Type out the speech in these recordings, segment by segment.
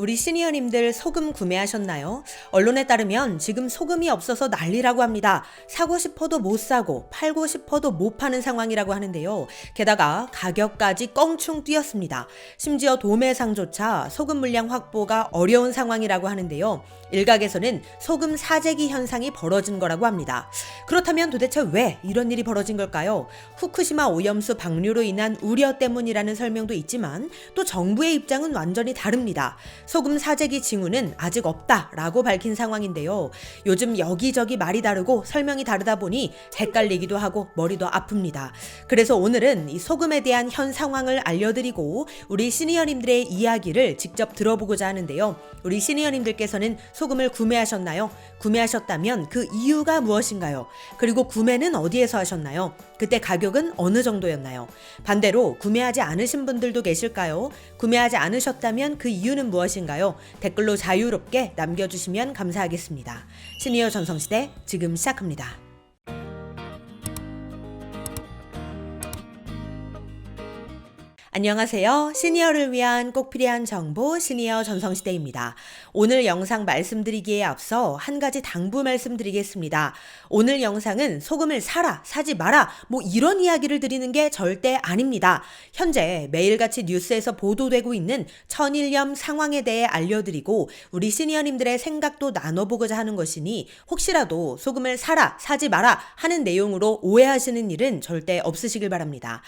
우리 시니어님들 소금 구매하셨나요? 언론에 따르면 지금 소금이 없어서 난리라고 합니다. 사고 싶어도 못 사고 팔고 싶어도 못 파는 상황이라고 하는데요. 게다가 가격까지 껑충 뛰었습니다. 심지어 도매상조차 소금 물량 확보가 어려운 상황이라고 하는데요. 일각에서는 소금 사재기 현상이 벌어진 거라고 합니다. 그렇다면 도대체 왜 이런 일이 벌어진 걸까요? 후쿠시마 오염수 방류로 인한 우려 때문이라는 설명도 있지만 또 정부의 입장은 완전히 다릅니다. 소금 사재기 징후는 아직 없다라고 밝힌 상황인데요. 요즘 여기저기 말이 다르고 설명이 다르다 보니 헷갈리기도 하고 머리도 아픕니다. 그래서 오늘은 이 소금에 대한 현 상황을 알려드리고 우리 시니어님들의 이야기를 직접 들어보고자 하는데요. 우리 시니어님들께서는 소금을 구매하셨나요? 구매하셨다면 그 이유가 무엇인가요? 그리고 구매는 어디에서 하셨나요? 그때 가격은 어느 정도였나요? 반대로 구매하지 않으신 분들도 계실까요? 구매하지 않으셨다면 그 이유는 무엇인가요? 댓글로 자유롭게 남겨주시면 감사하겠습니다. 시니어 전성시대 지금 시작합니다. 안녕하세요. 시니어를 위한 꼭 필요한 정보 시니어 전성시대입니다. 오늘 영상 말씀드리기에 앞서 한 가지 당부 말씀드리겠습니다. 오늘 영상은 소금을 사라, 사지 마라, 뭐 이런 이야기를 드리는 게 절대 아닙니다. 현재 매일같이 뉴스에서 보도되고 있는 천일염 상황에 대해 알려드리고 우리 시니어님들의 생각도 나눠보고자 하는 것이니 혹시라도 소금을 사라, 사지 마라 하는 내용으로 오해하시는 일은 절대 없으시길 바랍니다.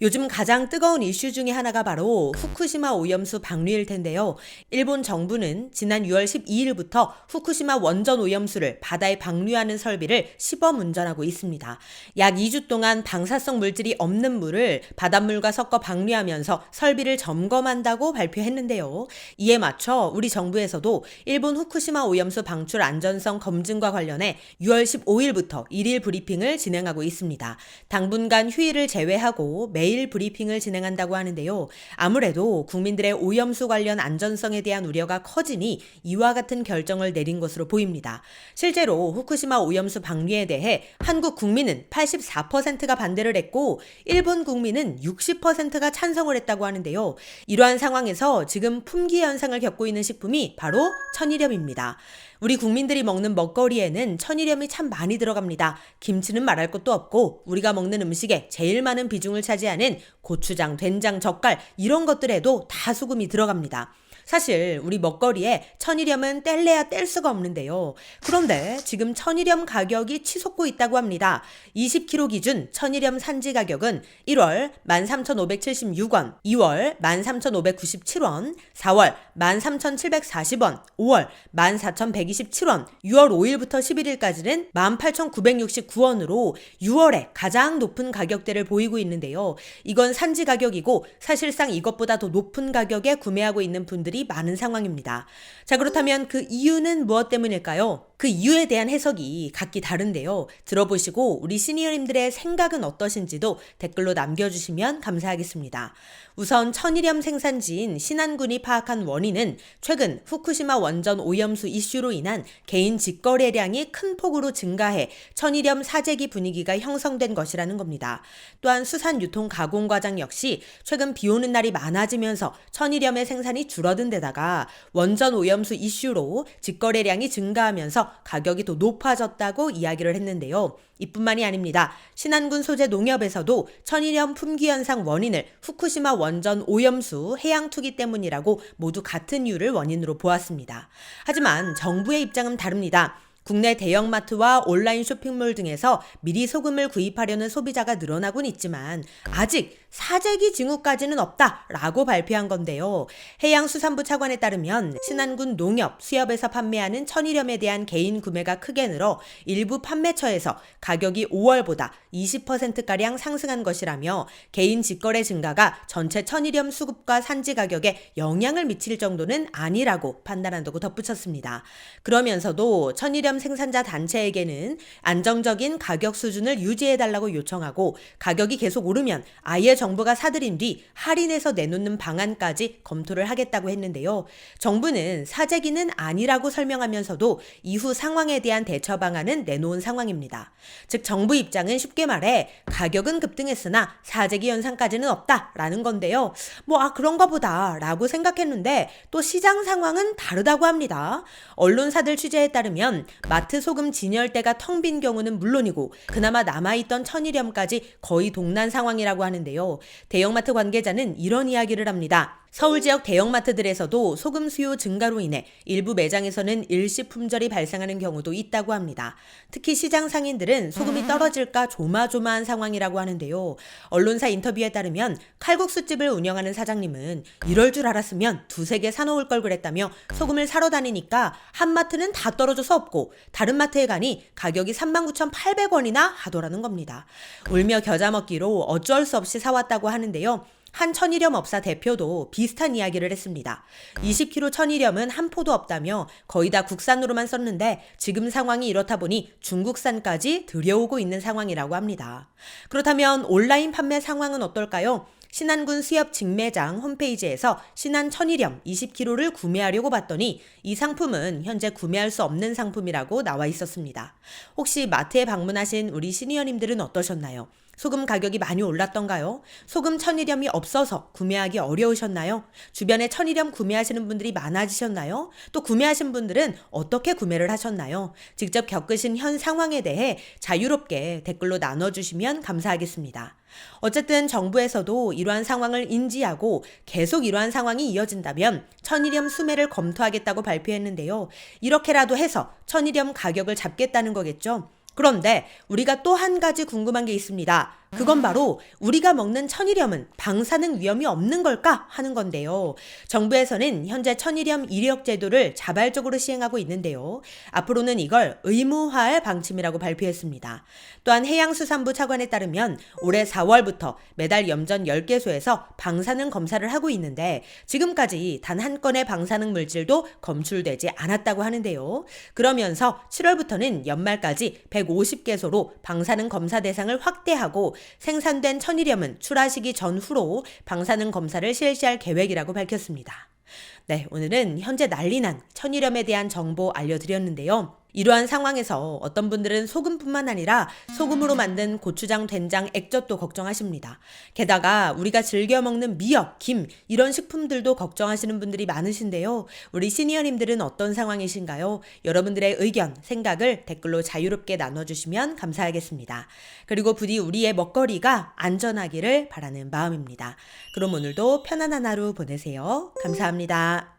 요즘 가장 뜨거운 이슈 중에 하나가 바로 후쿠시마 오염수 방류일 텐데요. 일본 정부는 지난 6월 12일부터 후쿠시마 원전 오염수를 바다에 방류하는 설비를 시범 운전하고 있습니다. 약 2주 동안 방사성 물질이 없는 물을 바닷물과 섞어 방류하면서 설비를 점검한다고 발표했는데요. 이에 맞춰 우리 정부에서도 일본 후쿠시마 오염수 방출 안전성 검증과 관련해 6월 15일부터 1일 브리핑을 진행하고 있습니다. 당분간 휴일을 제외하고 매일 브리핑을 진행한다고 하는데요. 아무래도 국민들의 오염수 관련 안전성에 대한 우려가 커지니 이와 같은 결정을 내린 것으로 보입니다. 실제로 후쿠시마 오염수 방류에 대해 한국 국민은 84%가 반대를 했고 일본 국민은 60%가 찬성을 했다고 하는데요. 이러한 상황에서 지금 품귀 현상을 겪고 있는 식품이 바로 천일염입니다. 우리 국민들이 먹는 먹거리에는 천일염이 참 많이 들어갑니다. 김치는 말할 것도 없고 우리가 먹는 음식에 제일 많은 비중을 차지하는 고추장, 된장, 젓갈 이런 것들에도 다 소금이 들어갑니다. 사실 우리 먹거리에 천일염은 뗄래야 뗄 수가 없는데요. 그런데 지금 천일염 가격이 치솟고 있다고 합니다. 20kg 기준 천일염 산지 가격은 1월 13,576원, 2월 13,597원, 4월 13,740원, 5월 14,127원, 6월 5일부터 11일까지는 18,969원으로 6월에 가장 높은 가격대를 보이고 있는데요. 이건 산지 가격이고 사실상 이것보다 더 높은 가격에 구매하고 있는 분들이 분들이 많은 상황입니다. 자, 그렇다면 그 이유는 무엇 때문일까요? 그 이유에 대한 해석이 각기 다른데요. 들어보시고 우리 시니어님들의 생각은 어떠신지도 댓글로 남겨주시면 감사하겠습니다. 우선 천일염 생산지인 신안군이 파악한 원인은 최근 후쿠시마 원전 오염수 이슈로 인한 개인 직거래량이 큰 폭으로 증가해 천일염 사재기 분위기가 형성된 것이라는 겁니다. 또한 수산 유통 가공 과정 역시 최근 비 오는 날이 많아지면서 천일염의 생산이 줄어든 데다가 원전 오염수 이슈로 직거래량이 증가하면서 가격이 더 높아졌다고 이야기를 했는데요. 이뿐만이 아닙니다. 신안군 소재 농협에서도 천일염 품귀 현상 원인을 후쿠시마 원전 오염수 해양 투기 때문이라고 모두 같은 이유를 원인으로 보았습니다. 하지만 정부의 입장은 다릅니다. 국내 대형마트와 온라인 쇼핑몰 등에서 미리 소금을 구입하려는 소비자가 늘어나곤 있지만 아직 사재기 징후까지는 없다라고 발표한 건데요. 해양수산부 차관에 따르면 신안군 농협, 수협에서 판매하는 천일염에 대한 개인 구매가 크게 늘어 일부 판매처에서 가격이 5월보다 20%가량 상승한 것이라며 개인 직거래 증가가 전체 천일염 수급과 산지 가격에 영향을 미칠 정도는 아니라고 판단한다고 덧붙였습니다. 그러면서도 천일염 생산자 단체에게는 안정적인 가격 수준을 유지해달라고 요청하고 가격이 계속 오르면 아예 정부가 사들인 뒤 할인해서 내놓는 방안까지 검토를 하겠다고 했는데요. 정부는 사재기는 아니라고 설명하면서도 이후 상황에 대한 대처 방안은 내놓은 상황입니다. 즉 정부 입장은 쉽게 말해 가격은 급등했으나 사재기 현상까지는 없다라는 건데요. 뭐 아 그런가 보다라고 생각했는데 또 시장 상황은 다르다고 합니다. 언론사들 취재에 따르면 마트 소금 진열대가 텅 빈 경우는 물론이고 그나마 남아있던 천일염까지 거의 동난 상황이라고 하는데요. 대형마트 관계자는 이런 이야기를 합니다. 서울 지역 대형마트들에서도 소금 수요 증가로 인해 일부 매장에서는 일시 품절이 발생하는 경우도 있다고 합니다. 특히 시장 상인들은 소금이 떨어질까 조마조마한 상황이라고 하는데요. 언론사 인터뷰에 따르면 칼국수집을 운영하는 사장님은 이럴 줄 알았으면 두세 개 사놓을 걸 그랬다며 소금을 사러 다니니까 한 마트는 다 떨어져서 없고 다른 마트에 가니 가격이 39,800원이나 하더라는 겁니다. 울며 겨자 먹기로 어쩔 수 없이 사왔다고 하는데요. 한 천일염 업사 대표도 비슷한 이야기를 했습니다. 20kg 천일염은 한 포도 없다며 거의 다 국산으로만 썼는데 지금 상황이 이렇다 보니 중국산까지 들여오고 있는 상황이라고 합니다. 그렇다면 온라인 판매 상황은 어떨까요? 신안군 수협 직매장 홈페이지에서 신안 천일염 20kg를 구매하려고 봤더니 이 상품은 현재 구매할 수 없는 상품이라고 나와 있었습니다. 혹시 마트에 방문하신 우리 시니어님들은 어떠셨나요? 소금 가격이 많이 올랐던가요? 소금 천일염이 없어서 구매하기 어려우셨나요? 주변에 천일염 구매하시는 분들이 많아지셨나요? 또 구매하신 분들은 어떻게 구매를 하셨나요? 직접 겪으신 현 상황에 대해 자유롭게 댓글로 나눠주시면 감사하겠습니다. 어쨌든 정부에서도 이러한 상황을 인지하고 계속 이러한 상황이 이어진다면 천일염 수매를 검토하겠다고 발표했는데요. 이렇게라도 해서 천일염 가격을 잡겠다는 거겠죠. 그런데 우리가 또 한 가지 궁금한 게 있습니다. 그건 바로 우리가 먹는 천일염은 방사능 위험이 없는 걸까 하는 건데요. 정부에서는 현재 천일염 이력 제도를 자발적으로 시행하고 있는데요. 앞으로는 이걸 의무화할 방침이라고 발표했습니다. 또한 해양수산부 차관에 따르면 올해 4월부터 매달 염전 10개소에서 방사능 검사를 하고 있는데 지금까지 단 한 건의 방사능 물질도 검출되지 않았다고 하는데요. 그러면서 7월부터는 연말까지 150개소로 방사능 검사 대상을 확대하고 생산된 천일염은 출하시기 전후로 방사능 검사를 실시할 계획이라고 밝혔습니다. 네, 오늘은 현재 난리난 천일염에 대한 정보 알려드렸는데요. 이러한 상황에서 어떤 분들은 소금뿐만 아니라 소금으로 만든 고추장, 된장, 액젓도 걱정하십니다. 게다가 우리가 즐겨 먹는 미역, 김 이런 식품들도 걱정하시는 분들이 많으신데요. 우리 시니어님들은 어떤 상황이신가요? 여러분들의 의견, 생각을 댓글로 자유롭게 나눠주시면 감사하겠습니다. 그리고 부디 우리의 먹거리가 안전하기를 바라는 마음입니다. 그럼 오늘도 편안한 하루 보내세요. 감사합니다.